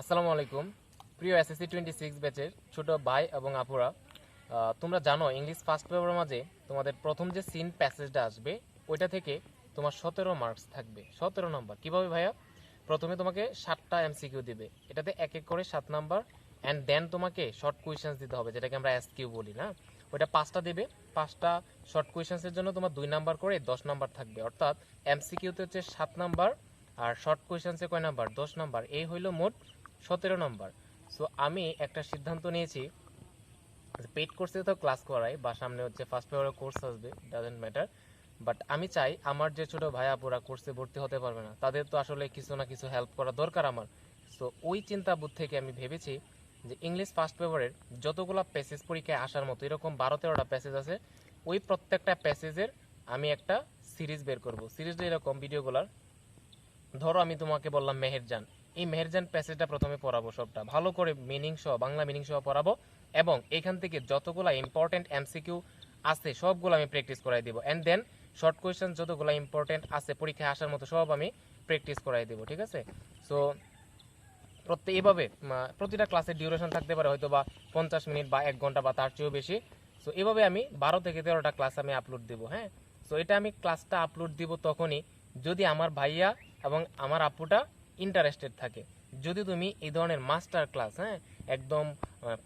আসসালামু আলাইকুম। প্রিয় এসএসসি টোয়েন্টি সিক্স ব্যাচের ছোট ভাই এবং আপুরা তোমরা জানো ইংলিশ ফার্স্ট পেপারের মাঝে তোমাদের প্রথম যে সিন প্যাসেজটা আসবে, ওইটা থেকে তোমার সতেরো মার্কস থাকবে। সতেরো নম্বর কীভাবে ভাইয়া? প্রথমে তোমাকে সাতটা এমসিকিউ দিবে। এটাতে এক এক করে সাত নাম্বার অ্যান্ড দেন তোমাকে শর্ট কোয়েশনস দিতে হবে, যেটাকে আমরা এসকিউ বলি, না? ওইটা পাঁচটা দেবে। পাঁচটা শর্ট কোয়েশনসের জন্য তোমার দুই নাম্বার করে দশ নাম্বার থাকবে। অর্থাৎ এমসিকিউতে হচ্ছে সাত নাম্বার আর শর্ট কোয়েশনসে কয় নাম্বার দশ নাম্বার এই হইল মোট সতেরো নম্বর। সো আমি একটা সিদ্ধান্ত নিয়েছি পেড কোর্সে তো ক্লাস করাই, বা সামনে হচ্ছে ফার্স্ট পেপারের কোর্স আসবে ডাজেন্ট ম্যাটার বাট আমি চাই আমার যে ছোট ভাই আপুরা কোর্সে ভর্তি হতে পারবে না, তাদের তো আসলে কিছু না কিছু হেল্প করা দরকার আমার। সো ওই চিন্তা বোধ থেকে আমি ভেবেছি যে ইংলিশ ফার্স্ট পেপারের যতগুলো প্যাসেজ পরীক্ষায় আসার মতো, এরকম বারো তেরোটা প্যাসেজ আছে, ওই প্রত্যেকটা প্যাসেজের আমি একটা সিরিজ বের করব। সিরিজটা এরকম ভিডিওগুলার ধরো আমি তোমাকে বললাম মেহেরজান। এই মেহেরজান প্যাসেজটা প্রথমে পড়াবো সবটা। ভালো করে মিনিং সহ, বাংলা মিনিং সহ পড়াবো এবং এখান থেকে যতগুলো ইম্পর্টেন্ট এমসিকিউ আছে, সবগুলো আমি প্র্যাকটিস করাই দিব। অ্যান্ড দেন শর্ট কোয়েশ্চেন যতগুলো ইম্পর্টেন্ট আছে, পরীক্ষায় আসার মতো সব আমি প্র্যাকটিস করাই দিব, ঠিক আছে? সো প্রত্যেক এভাবে প্রতিটা ক্লাসের ডিউরেশন থাকতে পারে হয়তো বা পঞ্চাশ মিনিট বা এক ঘণ্টা বা তার চেয়েও বেশি। সো এভাবে আমি বারো থেকে তেরোটা ক্লাস আমি আপলোড দিব হ্যাঁ? সো এটা আমি ক্লাসটা আপলোড দিব তখনই যদি আমার ভাইয়া এবং আমার আপুটা ইন্টারেস্টেড থাকে। যদি তুমি এই ধরনের মাস্টার ক্লাস হ্যাঁ একদম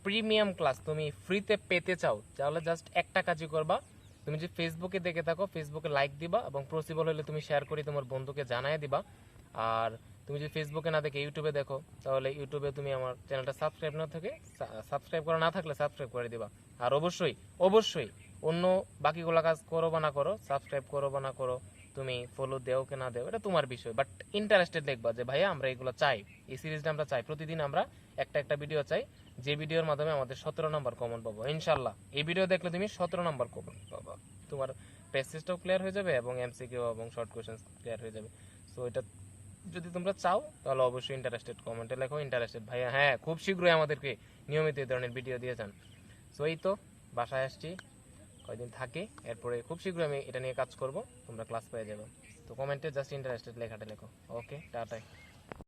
প্রিমিয়াম ক্লাস তুমি ফ্রিতে পেতে চাও, তাহলে জাস্ট একটা কাজই করবা। তুমি যদি ফেসবুকে দেখে থাকো ফেসবুকে লাইক দিবা এবং পসিবল হলে তুমি শেয়ার করে তোমার বন্ধুকে জানাই দিবা। আর তুমি যদি ফেসবুকে না দেখে ইউটিউবে দেখো, তাহলে ইউটিউবে তুমি আমার চ্যানেলটা সাবস্ক্রাইব না থাকে সাবস্ক্রাইব করা না থাকলে সাবস্ক্রাইব করে দিবা। আর অবশ্যই অবশ্যই অন্য বাকিগুলো কাজ করো বা না করো সাবস্ক্রাইব করো বা না করো তুমি ফলো দেও কি না দেও, এটা তোমার বিষয়। বাট ইন্টারেস্টেড দেখবা যে, ভাইয়া, আমরা এগুলো চাই। এই সিরিজটা আমরা চাই। প্রতিদিন আমরা একটা একটা ভিডিও চাই। যে ভিডিওর মাধ্যমে আমাদের সতেরো নম্বর কমন পাবো। ইনশাল্লাহ এই ভিডিও দেখলে তুমি সতেরো নম্বর কমন পাবো। তোমার প্যাসেজটাও ক্লিয়ার হয়ে যাবে এবং এমসিকিউ এবং শর্ট কোয়েশ্চেন ক্লিয়ার হয়ে যাবে। সো এটা যদি তোমরা চাও, তাহলে অবশ্যই ইন্টারেস্টেড কমেন্টে লেখো। ইন্টারেস্টেড ভাইয়া হ্যাঁ খুব শীঘ্রই আমাদেরকে নিয়মিত এই ধরনের ভিডিও দিয়ে যান। সো এই তো, বাসায় আসছি। কয়দিন থাকে, এরপরে খুব শীঘ্রই আমি এটা নিয়ে কাজ করব, তোমরা ক্লাস পেয়ে যাবে। তো কমেন্টে জাস্ট ইন্টারেস্টেড লেখাটা লেখো। ওকে টাটাই